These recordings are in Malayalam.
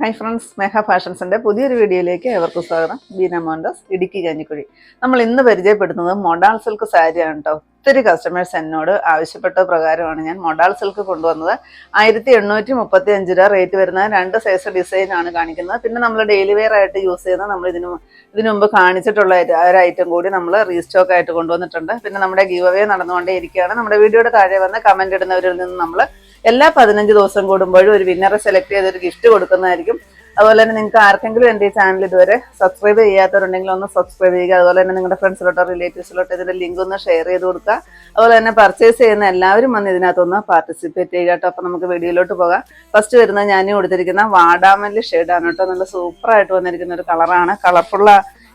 ഹായ് ഫ്രണ്ട്സ് മെഹ ഫാഷൻസിന്റെ പുതിയൊരു വീഡിയോയിലേക്ക് ഏവർക്കും സ്വാഗതം. ബീന മോൻഡോസ് ഇടുക്കി കഞ്ഞിക്കുഴി. നമ്മൾ ഇന്ന് പരിചയപ്പെടുത്തുന്നത് മൊഡാൾ സിൽക്ക് സാരിയാണ് കേട്ടോ ഒത്തിരി കസ്റ്റമേഴ്സ് എന്നോട് ആവശ്യപ്പെട്ട പ്രകാരമാണ് ഞാൻ മൊഡാൾ സിൽക്ക് കൊണ്ടുവന്നത്. ആയിരത്തി എണ്ണൂറ്റി മുപ്പത്തി അഞ്ച് രൂപ റേറ്റ് വരുന്ന രണ്ട് സൈസ് ഡിസൈൻ ആണ് കാണിക്കുന്നത്. പിന്നെ നമ്മൾ ഡെയിലി വെയർ ആയിട്ട് യൂസ് ചെയ്യുന്ന നമ്മൾ ഇതിന് ഇതിനു മുമ്പ് കാണിച്ചിട്ടുള്ള ഒരു ഐറ്റം കൂടി നമ്മൾ റീസ്റ്റോക്ക് ആയിട്ട് കൊണ്ടുവന്നിട്ടുണ്ട്. പിന്നെ നമ്മുടെ ഗീവ് അവേ നടന്നുകൊണ്ടേ ഇരിക്കുകയാണ് നമ്മുടെ വീഡിയോയുടെ താഴെ വന്ന് കമന്റ് ഇടുന്നവരിൽ നിന്ന് നമ്മൾ എല്ലാ പതിനഞ്ച് ദിവസം കൂടുമ്പോഴും ഒരു വിന്നറെ സെലക്ട് ചെയ്ത് ഒരു ഗിഫ്റ്റ് കൊടുക്കുന്നതായിരിക്കും. അതുപോലെ തന്നെ നിങ്ങൾക്ക് ആർക്കെങ്കിലും എന്റെ ഈ ചാനൽ ഇതുവരെ സബ്സ്ക്രൈബ് ചെയ്യാത്തവരുണ്ടെങ്കിൽ ഒന്ന് സബ്സ്ക്രൈബ് ചെയ്യുക. അതുപോലെ തന്നെ നിങ്ങളുടെ ഫ്രണ്ട്സിലോട്ടോ റിലേറ്റീവ്സിലോട്ടോ ഇതിന്റെ ലിങ്ക് ഒന്ന് ഷെയർ ചെയ്ത് കൊടുക്കുക. അതുപോലെ തന്നെ പർച്ചേസ് ചെയ്യുന്ന എല്ലാവരും വന്ന് ഇതിനകത്തൊന്ന് പാർട്ടിസിപ്പേറ്റ് ചെയ്യുക കേട്ടോ. അപ്പോൾ നമുക്ക് വീഡിയോയിലോട്ട് പോകാം. ഫസ്റ്റ് വരുന്നത് ഞാൻ കൊടുത്തിരിക്കുന്ന വാടാമല്ലി ഷെയ്ഡാണ് കേട്ടോ. നല്ല സൂപ്പറായിട്ട് വന്നിരിക്കുന്ന ഒരു കളറാണ് കളർഫുള്ള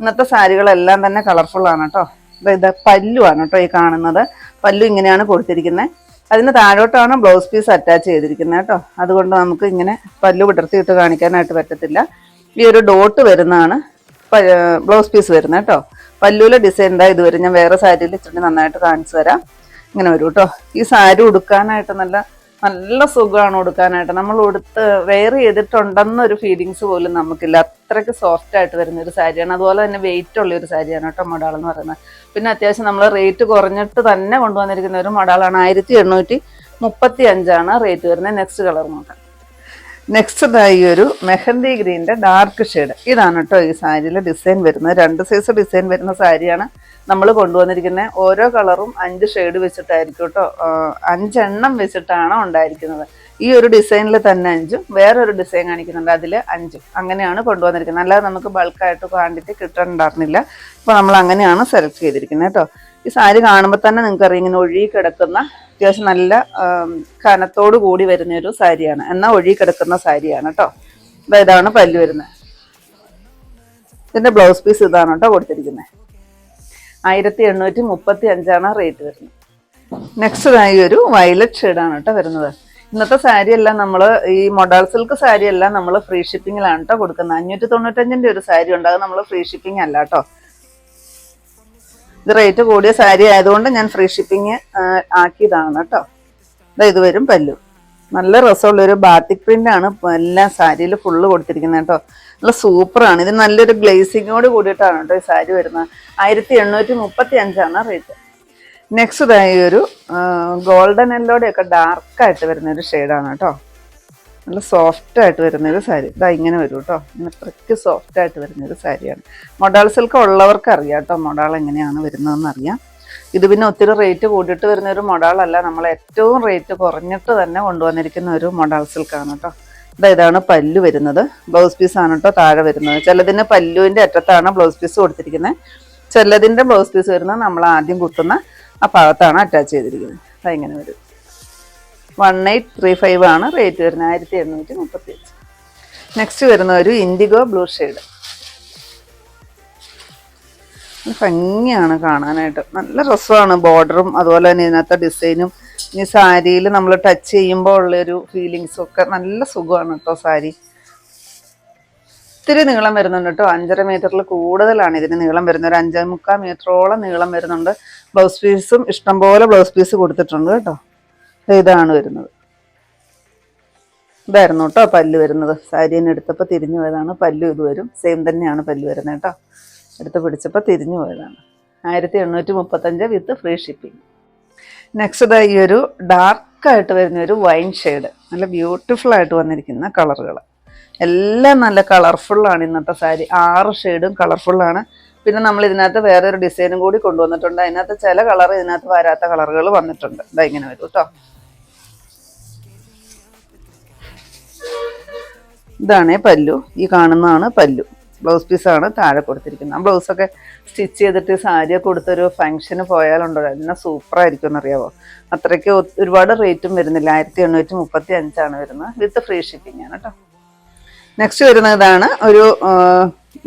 ഇന്നത്തെ സാരികളെല്ലാം തന്നെ കളർഫുള്ളാണ് കേട്ടോ. ഇത് പല്ലുവാണ് കേട്ടോ ഈ കാണുന്നത്. പല്ലു ഇങ്ങനെയാണ് കൊടുത്തിരിക്കുന്നത്. അതിന് താഴോട്ടാണ് ബ്ലൗസ് പീസ് അറ്റാച്ച് ചെയ്തിരിക്കുന്നത് കേട്ടോ. അതുകൊണ്ട് നമുക്ക് ഇങ്ങനെ പല്ലു വിടർത്തിയിട്ട് കാണിക്കാനായിട്ട് പറ്റത്തില്ല. ഈ ഒരു ഡോട്ട് വരുന്നതാണ് ബ്ലൗസ് പീസ് വരുന്നത് കേട്ടോ. പല്ലുവിലെ ഡിസൈൻ ഇതാ ഇതുവരെ ഞാൻ വേറെ സാരിയിൽ ഇച്ചിരി നന്നായിട്ട് കാണിച്ചു തരാം. ഇങ്ങനെ വരും കേട്ടോ. ഈ സാരി ഉടുക്കാനായിട്ട് നല്ല നല്ല സുഖമാണ് കൊടുക്കാനായിട്ട് നമ്മൾ ഉടുത്ത് വെയർ ചെയ്തിട്ടുണ്ടെന്നൊരു ഫീലിങ്സ് പോലും നമുക്കില്ല. അത്രയ്ക്ക് സോഫ്റ്റ് ആയിട്ട് വരുന്ന ഒരു സാരിയാണ്. അതുപോലെ തന്നെ വെയിറ്റ് ഉള്ള ഒരു സാരിയാണ് കേട്ടോ മൊഡാൾ എന്ന് പറയുന്നത്. പിന്നെ അത്യാവശ്യം നമ്മൾ റേറ്റ് കുറഞ്ഞിട്ട് തന്നെ കൊണ്ടുവന്നിരിക്കുന്ന ഒരു മൊഡാളാണ് ആയിരത്തി എണ്ണൂറ്റി മുപ്പത്തി അഞ്ചാണ് റേറ്റ് വരുന്നത്. നെക്സ്റ്റ് കളർ നോക്കാം. നെക്സ്റ്റ് ഈ ഒരു മെഹന്തി ഗ്രീന്റെ ഡാർക്ക് ഷെയ്ഡ്. ഇതാണ് കേട്ടോ ഈ സാരിയിലെ ഡിസൈൻ വരുന്നത്. രണ്ട് സൈസ് ഡിസൈൻ വരുന്ന സാരിയാണ് നമ്മൾ കൊണ്ടുവന്നിരിക്കുന്നത് ഓരോ കളറും അഞ്ച് ഷെയ്ഡ് വെച്ചിട്ടായിരിക്കും കേട്ടോ. അഞ്ചെണ്ണം വെച്ചിട്ടാണ് ഉണ്ടായിരിക്കുന്നത്. ഈ ഒരു ഡിസൈനിൽ തന്നെ അഞ്ചും വേറൊരു ഡിസൈൻ കാണിക്കുന്നുണ്ട് അതിൽ അഞ്ചും. അങ്ങനെയാണ് കൊണ്ടുവന്നിരിക്കുന്നത്. അല്ലാതെ നമുക്ക് ബൾക്കായിട്ട് ക്വാണ്ടിറ്റി കിട്ടണ്ടായിരുന്നില്ല. അപ്പോൾ നമ്മൾ അങ്ങനെയാണ് സെലക്ട് ചെയ്തിരിക്കുന്നത് കേട്ടോ. ഈ സാരി കാണുമ്പോൾ തന്നെ നിങ്ങൾക്ക് അറിയാം ഇങ്ങനെ ഒഴുകി കിടക്കുന്ന അത്യാവശ്യം നല്ല കനത്തോടു കൂടി വരുന്ന ഒരു സാരിയാണ്. എന്നാൽ ഒഴുകി കിടക്കുന്ന സാരിയാണ് കേട്ടോ ഇതാണ് പല്ല് വരുന്നത്. ഇതിന്റെ ബ്ലൗസ് പീസ് ഇതാണ് കേട്ടോ കൊടുത്തിരിക്കുന്നത് ആയിരത്തി എണ്ണൂറ്റി മുപ്പത്തി അഞ്ചാണ് റേറ്റ് വരുന്നത് നെക്സ്റ്റ് ഒരു വയലറ്റ് ഷെയ്ഡാണ് കേട്ടോ വരുന്നത്. ഇന്നത്തെ സാരി എല്ലാം നമ്മൾ ഈ മൊഡാൾ സിൽക്ക് സാരി എല്ലാം നമ്മൾ ഫ്രീ ഷിപ്പിങ്ങിലാണ് കേട്ടോ കൊടുക്കുന്നത്. അഞ്ഞൂറ്റി തൊണ്ണൂറ്റഞ്ചിന്റെ ഒരു സാരി ഉണ്ട് അത് നമ്മൾ ഫ്രീ ഷിപ്പിംഗ് അല്ല കേട്ടോ ഇത് റേറ്റ് കൂടിയ സാരി ആയതുകൊണ്ട് ഞാൻ ഫ്രീ ഷിപ്പിംഗ് ആക്കിയതാണ് കേട്ടോ. ഇതാ ഇത് വരും പല്ലു. നല്ല രസമുള്ള ഒരു ബാത്തിക് ആണ് എല്ലാ സാരിയിൽ ഫുള്ള് കൊടുത്തിരിക്കുന്നത് കേട്ടോ. നല്ല സൂപ്പറാണ് ഇത് നല്ലൊരു ഗ്ലേസിങ്ങോട് കൂടിയിട്ടാണ് കേട്ടോ ഈ സാരി വരുന്നത്. ആയിരത്തി എണ്ണൂറ്റി മുപ്പത്തി അഞ്ചാണ് റേറ്റ് നെക്സ്റ്റ് ഇതായി ഒരു ഗോൾഡൻ എല്ലോടെയൊക്കെ ഡാർക്കായിട്ട് വരുന്ന ഒരു ഷെയ്ഡാണ് കേട്ടോ. നല്ല സോഫ്റ്റ് ആയിട്ട് വരുന്ന ഒരു സാരി. ഇതാ ഇങ്ങനെ വരും കേട്ടോ ഇങ്ങനെ അത്രയ്ക്ക് സോഫ്റ്റ് ആയിട്ട് വരുന്ന ഒരു സാരിയാണ്. മൊഡാൾ സിൽക്ക് ഉള്ളവർക്ക് അറിയാം കേട്ടോ മൊഡാൾ എങ്ങനെയാണ് വരുന്നതെന്ന് അറിയാം. ഇത് പിന്നെ ഒത്തിരി റേറ്റ് കൂടിയിട്ട് വരുന്ന ഒരു മൊഡാളല്ല നമ്മൾ ഏറ്റവും റേറ്റ് കുറഞ്ഞിട്ട് തന്നെ കൊണ്ടുവന്നിരിക്കുന്ന ഒരു മൊഡാൾ സിൽക്കാണ് കേട്ടോ ഇതാ ഇതാണ് പല്ലു വരുന്നത്. ബ്ലൗസ് പീസ് ആണ് കേട്ടോ താഴെ വരുന്നത്. ചിലതിന് പല്ലുവിന്റെ അറ്റത്താണ് ബ്ലൗസ് പീസ് കൊടുത്തിരിക്കുന്നത് ചിലതിന്റെ ബ്ലൗസ് പീസ് വരുന്നത് നമ്മൾ ആദ്യം കുത്തുന്ന ആ ഭാഗത്താണ് അറ്റാച്ച് ചെയ്തിരിക്കുന്നത്. അതെങ്ങനെ വരും. വൺ എയ്റ്റ് ത്രീ ഫൈവ് ആണ് റേറ്റ് വരുന്നത്. ആയിരത്തി എണ്ണൂറ്റി മുപ്പത്തി അഞ്ച് നെക്സ്റ്റ് വരുന്ന ഒരു ഇൻഡിഗോ ബ്ലൂ ഷെയ്ഡ് ഭംഗിയാണ് കാണാനായിട്ട്. നല്ല രസമാണ് ബോർഡറും അതുപോലെ തന്നെ ഇതിനകത്തെ ഡിസൈനും. ഇനി സാരിയിൽ നമ്മൾ ടച്ച് ചെയ്യുമ്പോൾ ഉള്ളൊരു ഫീലിങ്സും ഒക്കെ നല്ല സുഖമാണ് കേട്ടോ സാരി. ഒത്തിരി നീളം വരുന്നുണ്ട് കേട്ടോ അഞ്ചര മീറ്ററിൽ കൂടുതലാണ് ഇതിന് നീളം വരുന്നത്. ഒരു അഞ്ചേ മുക്കാൽ മീറ്ററോളം നീളം വരുന്നുണ്ട്. ബ്ലൗസ് പീസും ഇഷ്ടംപോലെ ബ്ലൗസ് പീസ് കൊടുത്തിട്ടുണ്ട് കേട്ടോ ഇതാണ് വരുന്നത്. ഇതായിരുന്നു കേട്ടോ പല്ല് വരുന്നത്. സാരീനെ എടുത്തപ്പോൾ തിരിഞ്ഞു പോയതാണ്. പല്ലു ഇത് വരും. സെയിം തന്നെയാണ് പല്ല് വരുന്നത് കേട്ടോ. എടുത്ത് പിടിച്ചപ്പോൾ തിരിഞ്ഞു പോയതാണ്. ആയിരത്തി എണ്ണൂറ്റി മുപ്പത്തഞ്ച് വിത്ത് ഫ്രീ ഷിപ്പിംഗ് നെക്സ്റ്റ് ഈ ഒരു ഡാർക്കായിട്ട് വരുന്ന ഒരു വൈൻ ഷെയ്ഡ് നല്ല ബ്യൂട്ടിഫുൾ ആയിട്ട് വന്നിരിക്കുന്ന കളറുകൾ എല്ലാം നല്ല കളർഫുള്ളാണ് ഇന്നത്തെ സാരി. ആറ് ഷെയ്ഡും കളർഫുള്ളാണ് പിന്നെ നമ്മൾ ഇതിനകത്ത് വേറൊരു ഡിസൈനും കൂടി കൊണ്ടുവന്നിട്ടുണ്ട്. അതിനകത്ത് ചില കളർ ഇതിനകത്ത് വരാത്ത കളറുകൾ വന്നിട്ടുണ്ട്. ഇതാ ഇങ്ങനെ വരും കേട്ടോ. ഇതാണ് പല്ലു. ഈ കാണുന്നതാണ് പല്ലു. ബ്ലൗസ് പീസാണ് താഴെ കൊടുത്തിരിക്കുന്നത്. ബ്ലൗസൊക്കെ സ്റ്റിച്ച് ചെയ്തിട്ട് സാരി കൊടുത്തൊരു ഫംഗ്ഷന് പോയാലുണ്ടോ? സൂപ്പർ സൂപ്പറായിരിക്കും എന്നറിയാവോ അത്രയ്ക്ക് ഒരുപാട് റേറ്റും വരുന്നില്ല. ആയിരത്തി എണ്ണൂറ്റി മുപ്പത്തി അഞ്ചാണ് വരുന്നത്. വിത്ത് ഫ്രീ ഷിപ്പിംഗ് ആണ് കേട്ടോ നെക്സ്റ്റ് വരുന്നതാണ് ഒരു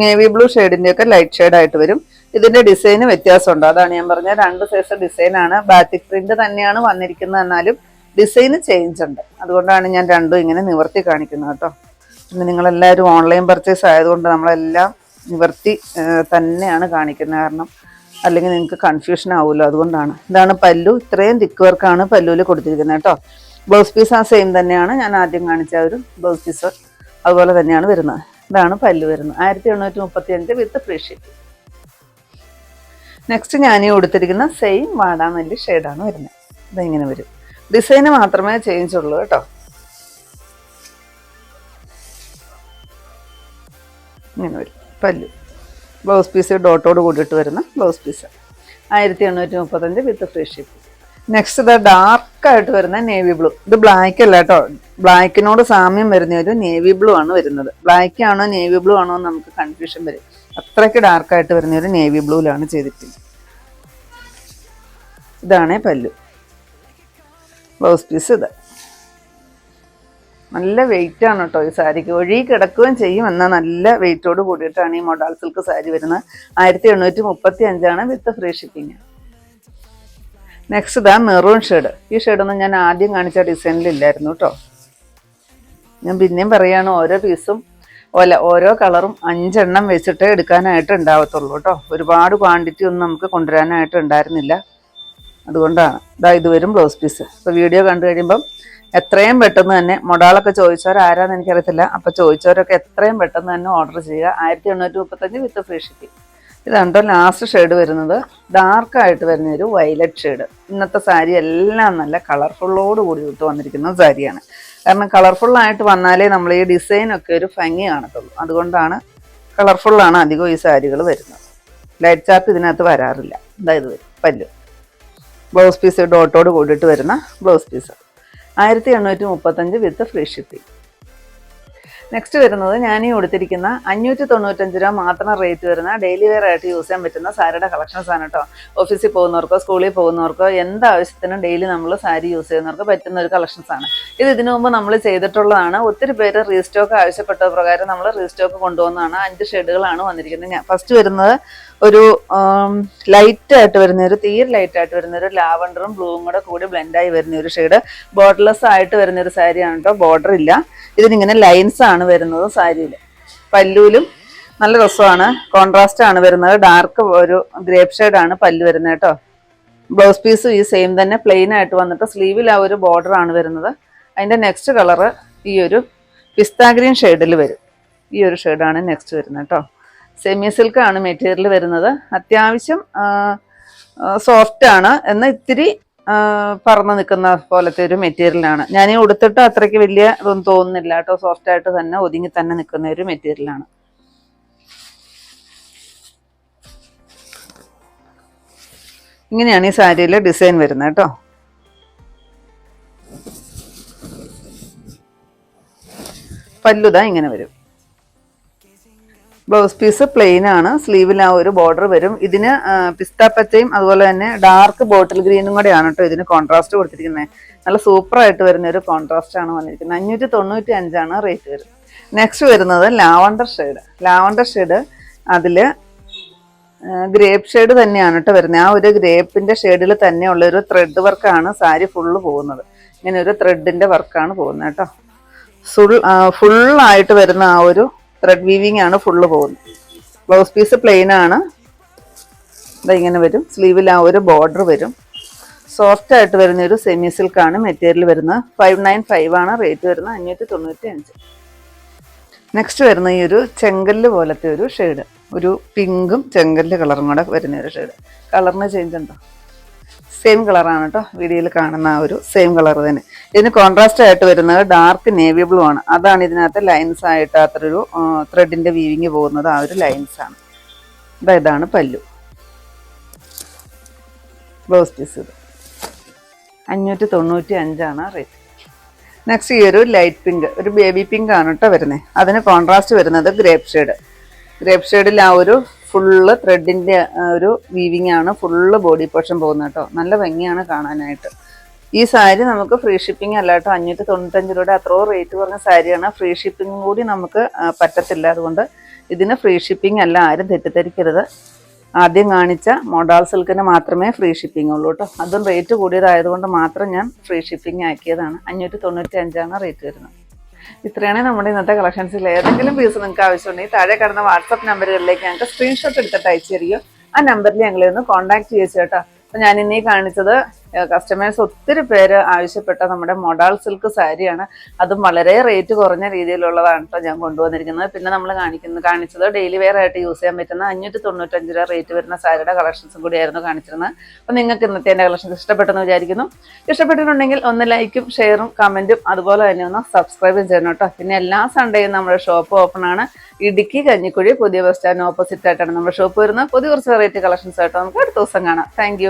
നേവി ബ്ലൂ ഷെയ്ഡിന്റെ ഒക്കെ ലൈറ്റ് ഷെയ്ഡ് ആയിട്ട് വരും. ഇതിന്റെ ഡിസൈന് വ്യത്യാസമുണ്ട്. അതാണ് ഞാൻ പറഞ്ഞ രണ്ട് സൈസ് ഡിസൈനാണ് ബാറ്റിക് പ്രിന്റ് തന്നെയാണ് വന്നിരിക്കുന്നത് എന്നാലും ഡിസൈന് ചേഞ്ച് ഉണ്ട്. അതുകൊണ്ടാണ് ഞാൻ രണ്ടും ഇങ്ങനെ നിവർത്തി കാണിക്കുന്നത് കേട്ടോ പിന്നെ നിങ്ങളെല്ലാവരും ഓൺലൈൻ പർച്ചേസ് ആയതുകൊണ്ട് നമ്മളെല്ലാം നിവർത്തി തന്നെയാണ് കാണിക്കുന്നത്. കാരണം അല്ലെങ്കിൽ നിങ്ങൾക്ക് കൺഫ്യൂഷൻ ആവുമല്ലോ അതുകൊണ്ടാണ്. ഇതാണ് പല്ലു. ഇത്രയും തിക്ക് വർക്കാണ് പല്ലുവിൽ കൊടുത്തിരിക്കുന്നത് കേട്ടോ. ബ്ലൗസ് പീസ് ആ സെയിം തന്നെയാണ്. ഞാൻ ആദ്യം കാണിച്ച ഒരു ബ്ലൗസ് പീസ് അതുപോലെ തന്നെയാണ് വരുന്നത്. ഇതാണ് പല്ലു വരുന്നത്. ആയിരത്തി എണ്ണൂറ്റി മുപ്പത്തി അഞ്ച് വിത്ത് ഫ്രീ ഷിപ്പ് നെക്സ്റ്റ് ഞാൻ ഈ കൊടുത്തിരിക്കുന്ന സെയിം വാടാമല്ലി ഷെയ്ഡാണ് വരുന്നത്. ഇതിങ്ങനെ വരും. ഡിസൈന് മാത്രമേ ചേഞ്ച് ഉള്ളൂ കേട്ടോ. ഇങ്ങനെ വരും. പല്ല്. ബ്ലൗസ് പീസ് ഡോട്ടോട് കൂടിയിട്ട് വരുന്ന ബ്ലൗസ് പീസ്. ആയിരത്തി എണ്ണൂറ്റി മുപ്പത്തഞ്ച് വിത്ത് ഫ്രീ ഷിപ്പ്. നെക്സ്റ്റ് ഇത് ഡാർക്കായിട്ട് വരുന്ന നേവി ബ്ലൂ ഇത് ബ്ലാക്ക് അല്ല കേട്ടോ. ബ്ലാക്കിനോട് സാമ്യം വരുന്ന ഒരു നേവി ബ്ലൂ ആണ് വരുന്നത്. ബ്ലാക്ക് ആണോ നേവി ബ്ലൂ ആണോ എന്ന് നമുക്ക് കൺഫ്യൂഷൻ വരും. അത്രയ്ക്ക് ഡാർക്കായിട്ട് വരുന്ന ഒരു നേവി ബ്ലൂവിലാണ് ചെയ്തിട്ടുള്ളത് ഇതാണേ പല്ലു. ബ്ലൗസ് പീസ് ഇത്. നല്ല വെയിറ്റ് ആണ് കേട്ടോ ഈ സാരിക്ക്. ഒഴി കിടക്കുകയും ചെയ്യും. എന്നാൽ നല്ല വെയിറ്റോട് കൂടിയിട്ടാണ് ഈ മൊഡാൾ സിൽക്ക് സാരി വരുന്നത്. ആയിരത്തി എണ്ണൂറ്റി മുപ്പത്തി അഞ്ചാണ് വിത്ത് ഫ്രീ ഷിപ്പിംഗ് നെക്സ്റ്റ് ഇതാ മെറൂൺ ഷെയ്ഡ് ഈ ഷെയ്ഡൊന്നും ഞാൻ ആദ്യം കാണിച്ച ഡിസൈനിലില്ലായിരുന്നു കേട്ടോ ഞാൻ പിന്നെയും പറയുകയാണ് ഓരോ പീസും ഓല ഓരോ കളറും അഞ്ചെണ്ണം വെച്ചിട്ട് എടുക്കാനായിട്ട് ഉണ്ടാവത്തുള്ളൂ കേട്ടോ ഒരുപാട് ക്വാണ്ടിറ്റി ഒന്നും നമുക്ക് കൊണ്ടുവരാനായിട്ട് ഉണ്ടായിരുന്നില്ല. അതുകൊണ്ടാണ്. ഇതാ ഇത് വരും ബ്ലൗസ് പീസ് ഇപ്പോൾ വീഡിയോ കണ്ടു കഴിയുമ്പം എത്രയും പെട്ടെന്ന് തന്നെ മൊഡാളൊക്കെ ചോദിച്ചവരാരാന്ന് എനിക്കറിയത്തില്ല. അപ്പോൾ ചോദിച്ചവരൊക്കെ എത്രയും പെട്ടെന്ന് തന്നെ ഓർഡർ ചെയ്യുക. ആയിരത്തി എണ്ണൂറ്റി മുപ്പത്തഞ്ച് വിത്ത് ഫ്രീ ഷിപ്പിംഗ് ഇതാണ്ടോ ലാസ്റ്റ് ഷെയ്ഡ് വരുന്നത്? ഡാർക്കായിട്ട് വരുന്ന ഒരു വയലറ്റ് ഷെയ്ഡ് ഇന്നത്തെ സാരി എല്ലാം നല്ല കളർഫുള്ളോട് കൂടി വിട്ട് വന്നിരിക്കുന്ന സാരിയാണ്. കാരണം കളർഫുള്ളായിട്ട് വന്നാലേ നമ്മൾ ഈ ഡിസൈനൊക്കെ ഒരു ഭംഗി കാണത്തുള്ളൂ. അതുകൊണ്ടാണ് കളർഫുള്ളാണ് അധികം ഈ സാരികൾ വരുന്നത്. ലൈറ്റ് ചാർട്ട് ഇതിനകത്ത് വരാറില്ല. എന്തായത് വരും. പല്ലു. ബ്ലൗസ് പീസ് ഡോട്ടോട് കൂടിയിട്ട് വരുന്ന ബ്ലൗസ് പീസ് ആയിരത്തി എണ്ണൂറ്റി മുപ്പത്തഞ്ച് വിത്ത് ഫ്രീ ഷിപ്പിംഗ് നെക്സ്റ്റ് വരുന്നത് ഞാൻ ഈ കൊടുത്തിരിക്കുന്ന അഞ്ഞൂറ്റി തൊണ്ണൂറ്റഞ്ച് രൂപ മാത്രം റേറ്റ് വരുന്ന ഡെയിലി വെയർ ആയിട്ട് യൂസ് ചെയ്യാൻ പറ്റുന്ന സാരിയുടെ കളക്ഷൻസ് ആണ് കേട്ടോ ഓഫീസിൽ പോകുന്നവർക്കോ സ്കൂളിൽ പോകുന്നവർക്കോ എന്ത് ആവശ്യത്തിനും ഡെയിലി നമ്മൾ സാരി യൂസ് ചെയ്യുന്നവർക്ക് പറ്റുന്ന ഒരു കളക്ഷൻസ് ആണ് ഇത് ഇതിനു മുമ്പ് നമ്മൾ ചെയ്തിട്ടുള്ളതാണ്. ഒത്തിരി പേര് റീസ്റ്റോക്ക് ആവശ്യപ്പെട്ട പ്രകാരം നമ്മൾ റീസ്റ്റോക്ക് കൊണ്ടുവന്നതാണ് അഞ്ച് ഷെയ്ഡുകളാണ് വന്നിരിക്കുന്നത്. ഫസ്റ്റ് വരുന്നത് ഒരു ലൈറ്റ് ആയിട്ട് വരുന്ന ഒരു തീർ ലൈറ്റ് ആയിട്ട് വരുന്ന ഒരു ലാവണ്ടറും ബ്ലൂവും കൂടെ കൂടി ബ്ലെൻഡായി വരുന്ന ഒരു ഷെയ്ഡ് ബോർഡർലെസ് ആയിട്ട് വരുന്ന ഒരു സാരിയാണ് കേട്ടോ ബോർഡർ ഇല്ല. ഇതിനിങ്ങനെ ലൈൻസ് ആണ് വരുന്നത് സാരിയിൽ പല്ലൂലും നല്ല രസമാണ്. കോൺട്രാസ്റ്റ് ആണ് വരുന്നത്. ഡാർക്ക് ഒരു ഗ്രേപ്പ് ഷെയ്ഡ് ആണ് പല്ലു വരുന്നത് കേട്ടോ ബ്ലൗസ് പീസും ഈ സെയിം തന്നെ പ്ലെയിൻ ആയിട്ട് വന്നിട്ട് സ്ലീവിൽ ആ ഒരു ബോർഡർ ആണ് വരുന്നത്. അതിന്റെ നെക്സ്റ്റ് കളറ് ഈ ഒരു പിസ്താഗ്രീൻ ഷെയ്ഡിൽ വരും. ഈ ഒരു ഷെയ്ഡാണ് നെക്സ്റ്റ് വരുന്നത് കേട്ടോ സെമി സിൽക്കാണ് മെറ്റീരിയൽ വരുന്നത്. അത്യാവശ്യം സോഫ്റ്റ് ആണ് എന്നാൽ ഇത്തിരി പറന്ന് നിൽക്കുന്ന പോലത്തെ ഒരു മെറ്റീരിയലാണ് ഞാൻ ഈ ഉടുത്തിട്ട് അത്രയ്ക്ക് വലിയ ഇതൊന്നും തോന്നുന്നില്ല കേട്ടോ. സോഫ്റ്റ് ആയിട്ട് തന്നെ ഒതുങ്ങി തന്നെ നിൽക്കുന്ന ഒരു മെറ്റീരിയലാണ് ഇങ്ങനെയാണ് ഈ സാരിയിലെ ഡിസൈൻ വരുന്നത് കേട്ടോ. പല്ലുത ഇങ്ങനെ വരും. ബ്ലൗസ് പീസ് പ്ലെയിൻ ആണ്. സ്ലീവിൽ ആ ഒരു ബോർഡർ വരും. ഇതിന് പിസ്താപ്പച്ചയും പിസ്ത പച്ചയും അതുപോലെ തന്നെ ഡാർക്ക് ബോട്ടിൽ ഗ്രീനും കൂടെയാണ് കേട്ടോ ഇതിന് കോൺട്രാസ്റ്റ് കൊടുത്തിരിക്കുന്നത് നല്ല സൂപ്പറായിട്ട് വരുന്ന ഒരു കോൺട്രാസ്റ്റ് ആണ് വന്നിരിക്കുന്നത് അഞ്ഞൂറ്റി തൊണ്ണൂറ്റി അഞ്ചാണ് റേറ്റ് വരും. നെക്സ്റ്റ് വരുന്നത് ലാവണ്ടർ ഷെയ്ഡ് ലാവണ്ടർ ഷെയ്ഡ് അതിൽ ഗ്രേപ്പ് ഷെയ്ഡ് തന്നെയാണ് കേട്ടോ വരുന്നത് ആ ഒരു ഗ്രേപ്പിന്റെ ഷെയ്ഡിൽ തന്നെയുള്ള ഒരു ത്രെഡ് വർക്കാണ് സാരി ഫുള്ള് പോകുന്നത്. ഇങ്ങനെ ഒരു ത്രെഡിന്റെ വർക്കാണ് പോകുന്നത് കേട്ടോ ഫുൾ ഫുള്ളായിട്ട് വരുന്ന ആ ഒരു ത്രെഡ് വീവിങ് ആണ് ഫുള്ള് പോകുന്നത്. ബ്ലൗസ് പീസ് പ്ലെയിൻ ആണ്. ഇങ്ങനെ വരും. സ്ലീവിൽ ആ ഒരു ബോർഡർ വരും. സോഫ്റ്റ് ആയിട്ട് വരുന്ന ഒരു സെമി സിൽക്കാണ് മെറ്റീരിയൽ വരുന്നത്. ഫൈവ് നയൻ ഫൈവ് ആണ് റേറ്റ് വരുന്നത് അഞ്ഞൂറ്റി തൊണ്ണൂറ്റി അഞ്ച് നെക്സ്റ്റ് വരുന്ന ഈ ഒരു ചെങ്കല്ല് പോലത്തെ ഒരു ഷെയ്ഡ് ഒരു പിങ്കും ചെങ്കല്ല് കളറും കൂടെ വരുന്ന ഒരു ഷെയ്ഡ് കളറിന് ചേഞ്ച് ഉണ്ടോ? സെയിം കളറാണ് കേട്ടോ വീഡിയോയിൽ കാണുന്ന ആ ഒരു സെയിം കളർ തന്നെ. ഇതിന് കോൺട്രാസ്റ്റ് ആയിട്ട് വരുന്നത് ഡാർക്ക് നേവി ബ്ലൂ ആണ്. അതാണ് ഇതിനകത്ത് ലൈൻസ് ആയിട്ട് അത്രയൊരു ത്രെഡിന്റെ വീവിങ് പോകുന്നത് ആ ഒരു ലൈൻസ് ആണ്. ഇതാ ഇതാണ് പല്ലു. ബ്ലൗസ് പീസ് ഇത്. അഞ്ഞൂറ്റി തൊണ്ണൂറ്റി അഞ്ചാണ് റേറ്റ് നെക്സ്റ്റ് ഈ ഒരു ലൈറ്റ് പിങ്ക് ഒരു ബേബി പിങ്ക് ആണ് കേട്ടോ വരുന്നത് അതിന് കോൺട്രാസ്റ്റ് വരുന്നത് ഗ്രേപ്പ് ഷെയ്ഡ് ഗ്രേപ്പ് ഷെയ്ഡിൽ ആ ഒരു ഫുള്ള് ത്രെഡിന്റെ ഒരു വീവിങ് ആണ്. ഫുള്ള് ബോഡി പോർഷൻ പോകുന്നത് കേട്ടോ. നല്ല ഭംഗിയാണ് കാണാനായിട്ട്. ഈ സാരി നമുക്ക് ഫ്രീ ഷിപ്പിംഗ് അല്ല കേട്ടോ. അഞ്ഞൂറ്റി തൊണ്ണൂറ്റഞ്ച് രൂപയുടെ അത്രയോ റേറ്റ് കുറഞ്ഞ സാരിയാണ്. ഫ്രീ ഷിപ്പിംഗ് കൂടി നമുക്ക് പറ്റത്തില്ല. അതുകൊണ്ട് ഇതിന് ഫ്രീ ഷിപ്പിംഗ് അല്ല ആരും തെറ്റിദ്ധരിക്കരുത്. ആദ്യം കാണിച്ച മോഡാൾ സിൽക്കിന് മാത്രമേ ഫ്രീ ഷിപ്പിംഗ് ഉള്ളൂ കേട്ടോ. അതും റേറ്റ് കൂടിയതായതുകൊണ്ട് മാത്രം ഞാൻ ഫ്രീ ഷിപ്പിംഗ് ആക്കിയതാണ്. അഞ്ഞൂറ്റി തൊണ്ണൂറ്റി അഞ്ചാണ് റേറ്റ് വരുന്നത്. ഇത്രയാണ് നമ്മുടെ ഇന്നത്തെ കളക്ഷൻസിൽ ഏതെങ്കിലും പീസ് നിങ്ങൾക്ക് ആവശ്യമുണ്ടെങ്കിൽ താഴെ കിടന്ന വാട്സപ്പ് നമ്പറുകളിലേക്ക് ഞങ്ങൾക്ക് സ്ക്രീൻഷോട്ട് എടുത്തിട്ട് അയച്ചു തരികയോ ആ നമ്പറിൽ ഞങ്ങളെ ഒന്ന് കോൺടാക്ട് ചെയ്യിച്ചു കേട്ടോ അപ്പം ഞാൻ ഇന്നീ കാണിച്ചത് കസ്റ്റമേഴ്സ് ഒത്തിരി പേര് ആവശ്യപ്പെട്ട നമ്മുടെ മൊഡാൾ സിൽക്ക് സാരിയാണ് അതും വളരെ റേറ്റ് കുറഞ്ഞ രീതിയിലുള്ളതാണ് കേട്ടോ ഞാൻ കൊണ്ടുവന്നിരിക്കുന്നത്. പിന്നെ നമ്മൾ കാണിക്കുന്നത് കാണിച്ചത് ഡെയിലി വെയർ ആയിട്ട് യൂസ് ചെയ്യാൻ പറ്റുന്ന അഞ്ഞൂറ്റി തൊണ്ണൂറ്റഞ്ച് രൂപ റേറ്റ് വരുന്ന സാരിയുടെ കളക്ഷൻസും കൂടിയായിരുന്നു കാണിച്ചിരുന്നത്. അപ്പം നിങ്ങൾക്ക് ഇന്നത്തെ എന്റെ കളക്ഷൻസ് ഇഷ്ടപ്പെട്ടെന്ന് വിചാരിക്കുന്നു. ഇഷ്ടപ്പെട്ടിട്ടുണ്ടെങ്കിൽ ഒന്ന് ലൈക്കും ഷെയറും കമന്റും അതുപോലെ തന്നെ ഒന്ന് സബ്സ്ക്രൈബും ചെയ്യണം കേട്ടോ പിന്നെ എല്ലാ സൺഡേയും നമ്മുടെ ഷോപ്പ് ഓപ്പൺ ആണ്. ഇടുക്കി കഞ്ഞിക്കുഴി പുതിയ ബസ് സ്റ്റാൻഡ് ഓപ്പോസിറ്റ് ആയിട്ടാണ് നമ്മുടെ ഷോപ്പ് വരുന്നത്. പുതിയ കുറച്ച് വെറൈറ്റി കളക്ഷൻസ് ആയിട്ട് നമുക്ക് അടുത്ത ദിവസം കാണാം. താങ്ക്